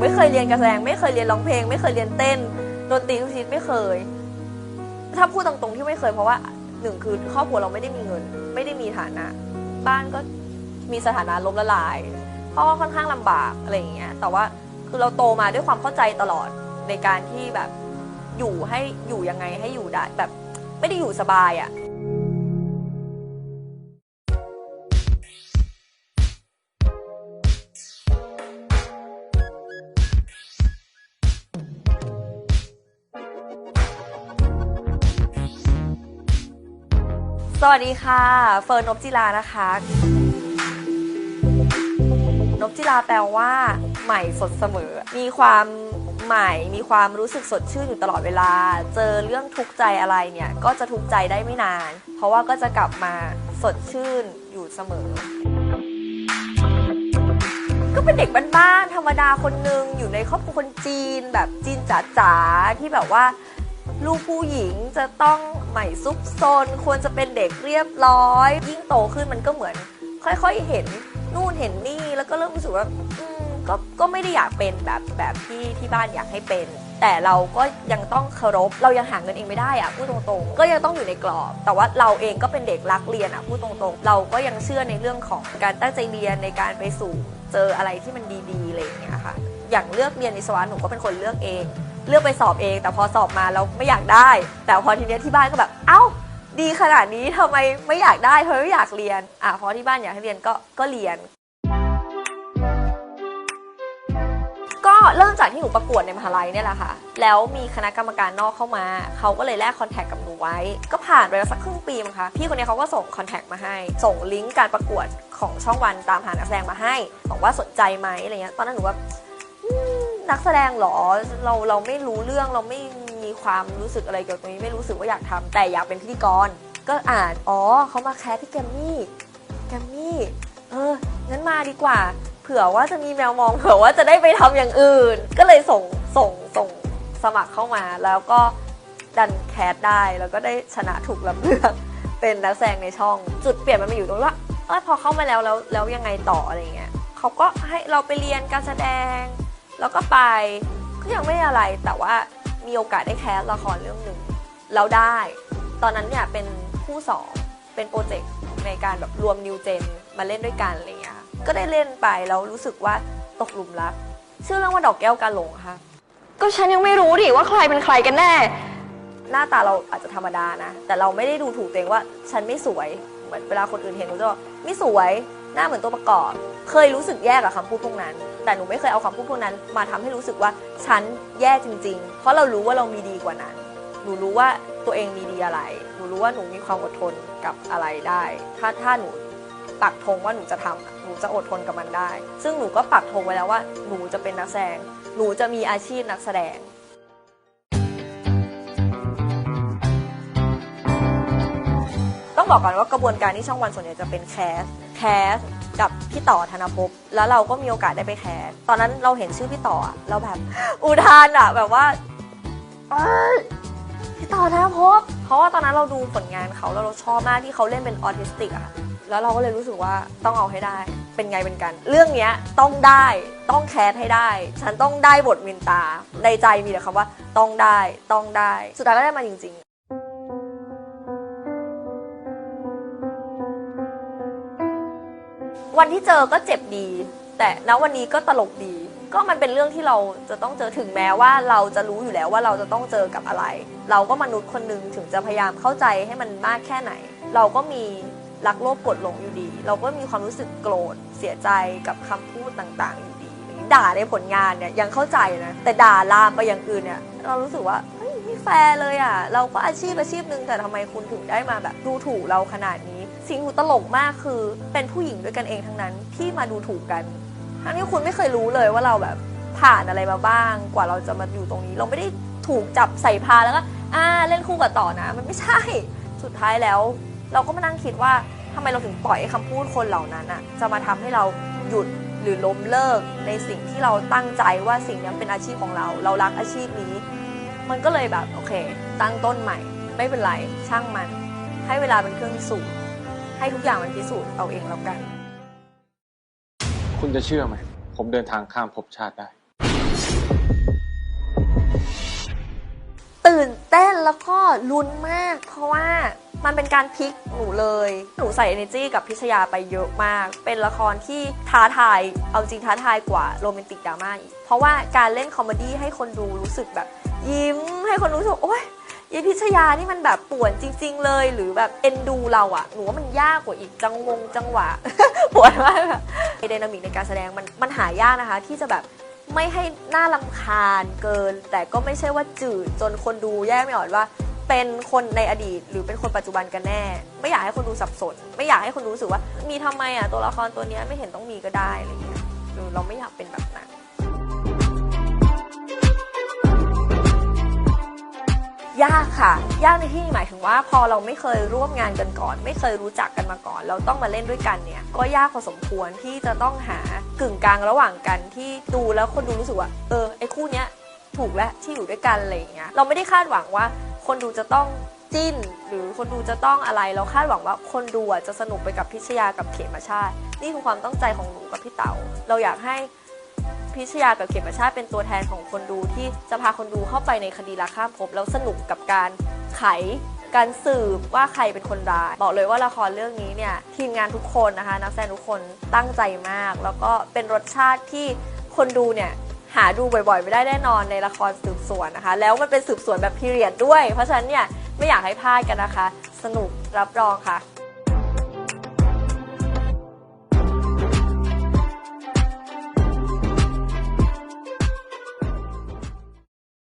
ไม่เคยเรียนการแสดง ไม่เคยเรียนร้องเพลง ไม่เคยเรียนเต้นดนตรีทุกชนิดไม่เคย ถ้าพูดตรงๆที่ไม่เคยเพราะว่าหนึ่งคือครอบครัวเราไม่ได้มีเงิน ไม่ได้มีฐานะ บ้านก็มีสถานะล้มละลายพ่อค่อนข้างลำบากอะไรอย่างเงี้ย แต่ว่าคือเราโตมาด้วยความเข้าใจตลอดในการที่แบบอยู่ให้อยู่ยังไงให้อยู่ได้แบบไม่ได้อยู่สบายอะ่ะ สวัสดีค่ะ เฟิร์นนบจิลานะคะ นบจิลาแปลว่าใหม่สดเสมอ มีความใหม่ มีความรู้สึกสดชื่นอยู่ตลอดเวลา เจอเรื่องทุกข์ใจอะไรเนี่ย ก็จะทุกข์ใจได้ไม่นาน เพราะว่าก็จะกลับมาสดชื่นอยู่เสมอ ก็เป็นเด็กบ้านๆธรรมดาคนหนึ่งอยู่ในครอบครัวคนจีน แบบจีนจ๋าๆที่แบบว่าลูกผู้หญิงจะต้อง ใหม่ซุกซนควรจะเป็นเด็กเรียบร้อย ยิ่งโตขึ้นมันก็เหมือน ค่อยๆเห็นนู่นเห็นนี่แล้วก็เริ่มรู้สึกว่าก็ก็ไม่ได้อยากเป็นแบบแบบที่ที่บ้านอยากให้เป็น แต่เราก็ยังต้องเคารพ เรายังหาเงินเองไม่ได้อะพูดตรงๆ ก็ยังต้องอยู่ในกรอบ แต่ว่าเราเองก็เป็นเด็กรักเรียนอะพูดตรงๆ เราก็ยังเชื่อในเรื่องของการตั้งใจเรียนในการไปสู่เจออะไรที่มันดีๆอะไรอย่างเงี้ยค่ะ อย่างเลือกเรียนวิศวะหนูก็เป็นคนเลือกเอง เลือกไปสอบเอง แต่พอสอบมาแล้วไม่อยากได้ แต่พอทีเนี้ยที่บ้านก็แบบ เอ้า ดีขนาดนี้ทำไมไม่อยากได้ทำไมไม่อยากเรียน อะพอที่บ้านอยากให้เรียนก็ก็เรียน ก็เริ่มจากที่หนูประกวดในมหาลัยเนี่ยแหละค่ะ แล้วมีคณะกรรมการนอกเข้ามา เขาก็เลยแลกคอนแทคกับหนูไว้ ก็ผ่านไปแล้วสักครึ่งปีมั้งคะ พี่คนนี้เขาก็ส่งคอนแทคมาให้ ส่งลิงก์การประกวดของช่องวันตามหานักแสดงมาให้ บอกว่าสนใจไหมอะไรเงี้ย ตอนนั้นหนูว่า นักแสดงเหรอเราเราไม่รู้เรื่องเราไม่มีความรู้สึกอะไรเกี่ยวกับตรงนี้ไม่รู้สึกว่าอยากทำแต่อยากเป็นพิธีกร ก็อ่านอ๋อเขามาแคสที่แกรมมี่แกรมมี่เอองั้นมาดีกว่า เผื่อว่าจะมีแมวมองเผื่อว่าจะได้ไปทำอย่างอื่น ก็เลยส่งส่งส่งสมัครเข้ามาแล้วก็ดันแคสได้แล้วก็ได้ชนะถูกลำเลือก เป็นนักแสดงในช่อง จุดเปลี่ยนมันมาอยู่ตรงที่ว่าเออพอเข้ามาแล้วแล้วแล้วยังไงต่ออะไรเงี้ยเขาก็ให้เราไปเรียนการแสดง แล้วก็ไปก็ยังไม่อะไรแต่ว่ามีโอกาสได้แคสละครเรื่องหนึ่งแล้วได้ ตอนนั้นเนี่ยเป็นคู่สองเป็นโปรเจกต์ในการแบบรวมนิวเจนมาเล่นด้วยกันอะไรอย่างเงี้ยค่ะก็ได้เล่นไปแล้วรู้สึกว่าตกหลุมรักชื่อเรื่องว่าดอกแก้วกาหลงค่ะ ก็ฉันยังไม่รู้ดิว่าใครเป็นใครกันแน่ หน้าตาเราอาจจะธรรมดานะ แต่เราไม่ได้ดูถูกตัวเองว่า ฉันไม่สวย เหมือนเวลาคนอื่นเห็นหนูจะบอกไม่สวย หน้าเหมือนตัวประกอบ เคยรู้สึกแย่กับคำพูดพวกนั้น แต่หนูไม่เคยเอาคำพูดพวกนั้น มาทำให้รู้สึกว่าฉันแย่จริง ๆ เพราะเรารู้ว่าเรามีดีกว่านั้น หนูรู้ว่าตัวเองมีดีอะไร หนูรู้ว่าหนูมีความอดทนกับอะไรได้ ถ้าถ้าหนูปักธงว่าหนูจะทำหนูจะอดทนกับมันได้ ซึ่งหนูก็ปักธงไว้แล้วว่า หนูจะเป็นนักแสดง หนูจะมีอาชีพนักแสดง ต้องบอกก่อนว่ากระบวนการที่ช่องวันส่วนใหญ่จะเป็นแคสแคสกับพี่ต่อธนภพแล้วเราก็มีโอกาสได้ไปแคสตอนนั้นเราเห็นชื่อพี่ต่ออะเราแบบ อุทานอะแบบว่าเอ้ยพี่ต่อธนภพเพราะว่าตอนนั้นเราดูผลงานเขาแล้วเราชอบมากที่เขาเล่นเป็นออทิสติกอะแล้วเราก็เลยรู้สึกว่าต้องเอาให้ได้ เป็นไงเป็นกัน เรื่องเนี้ยต้องได้ ต้องแคสให้ได้ ฉันต้องได้บทมินตา ในใจมีแต่คำว่าต้องได้ ต้องได้ สุดท้ายก็ได้มาจริง ๆ วันที่เจอก็เจ็บดี แต่ณวันนี้ก็ตลกดี ก็มันเป็นเรื่องที่เราจะต้องเจอถึงแม้ว่าเราจะรู้อยู่แล้วว่าเราจะต้องเจอกับอะไร เราก็มนุษย์คนหนึ่งถึงจะพยายามเข้าใจให้มันมากแค่ไหน เราก็มีรักโลภกดหลงอยู่ดี เราก็มีความรู้สึกโกรธเสียใจกับคำพูดต่างๆ อยู่ดี ด่าในผลงานเนี่ยยังเข้าใจนะแต่ด่าลามไปอย่างอื่นเนี่ยเรารู้สึกว่าเฮ้ยไม่แฟร์เลยอะเราก็อาชีพอาชีพหนึ่งแต่ทำไมคุณถึงได้มาแบบดูถูกเราขนาดนี้ สิ่งหูตลกมากคือเป็นผู้หญิงด้วยกันเองทั้งนั้นที่มาดูถูกกันทั้งที่คุณไม่เคยรู้เลยว่าเราแบบผ่านอะไรมาบ้าง กว่าเราจะมาอยู่ตรงนี้ เราไม่ได้ถูกจับใส่พาแล้วก็อ่าเล่นคู่กับต่อนะ มันไม่ใช่สุดท้ายแล้ว เราก็มานั่งคิดว่าทำไมเราถึงปล่อยให้คำพูดคนเหล่านั้นอะจะมาทำให้เราหยุดหรือล้มเลิกในสิ่งที่เราตั้งใจว่าสิ่งนี้เป็นอาชีพของเรา เรารักอาชีพนี้ มันก็เลยแบบโอเค ตั้งต้นใหม่ ไม่เป็นไรช่างมัน ให้เวลาเป็นเครื่องพิสูจน์ ให้ทุกอย่างมันพิสูจน์เอาเองแล้วกัน คุณจะเชื่อไหม ผมเดินทางข้ามภพชาติได้ ตื่นเต้นแล้วก็ลุ้นมาก เพราะว่ามันเป็นการพลิกหนูเลย หนูใส่ energy กับพิชยาไปเยอะมาก เป็นละครที่ท้าทาย เอาจริงท้าทายกว่าโรแมนติกดราม่าอีก เพราะว่าการเล่นคอมเมดี้ให้คนดูรู้สึกแบบ ยิ้มให้คนรู้สึกโอ๊ย ยายพิชยานี่มันแบบป่วนจริง ๆ เลยหรือแบบเอ็นดูเราอะหนูว่ามันยากกว่าอีกจังวงจังหวะปวดมากแบบไดนามิกในการแสดงมันมันหายากนะคะ ที่จะแบบไม่ให้หน่าลำคาญเกิน แต่ก็ไม่ใช่ว่าจืดจนคนดูแยกไม่ออกว่า เป็นคนในอดีตหรือเป็นคนปัจจุบันกันแน่ ไม่อยากให้คนดูสับสน ไม่อยากให้คนดูรู้สึกว่า มีทำไมอะตัวละครตัวนี้ไม่เห็นต้องมีก็ได้อะไรเงี้ยเราไม่อยากเป็นแบบนั้น ยากค่ะ ยากในที่นี้หมายถึงว่าพอเราไม่เคยร่วมงานกันก่อน ไม่เคยรู้จักกันมาก่อน เราต้องมาเล่นด้วยกันเนี่ย ก็ยากพอสมควรที่จะต้องหากึ่งกลางระหว่างกันที่ดูแล้วคนดูรู้สึกว่าเออไอ้คู่เนี้ยถูกแล้วที่อยู่ด้วยกันอะไรอย่างเงี้ยเราไม่ได้คาดหวังว่าคนดูจะต้องจิ้น หรือคนดูจะต้องอะไรเราคาดหวังว่าคนดูจะสนุกไปกับพิชยากับเขมชาติ นี่คือความตั้งใจของหนูกับพี่เต๋าเราอยากให้ พิชยากับเขมชาติเป็นตัวแทนของคนดูที่จะพาคนดูเข้าไปในคดีรักข้ามภพแล้วสนุกกับการไขการสืบว่าใครเป็นคนร้าย บอกเลยว่าละครเรื่องนี้เนี่ยทีมงานทุกคนนะคะ นักแสดงทุกคนตั้งใจมาก แล้วก็เป็นรสชาติที่คนดูเนี่ยหาดูบ่อยๆ ไม่ได้แน่นอนในละครสืบสวนนะคะ แล้วมันเป็นสืบสวนแบบพีเรียดด้วย เพราะฉะนั้นเนี่ยไม่อยากให้พลาดกันนะคะ สนุกรับรองค่ะ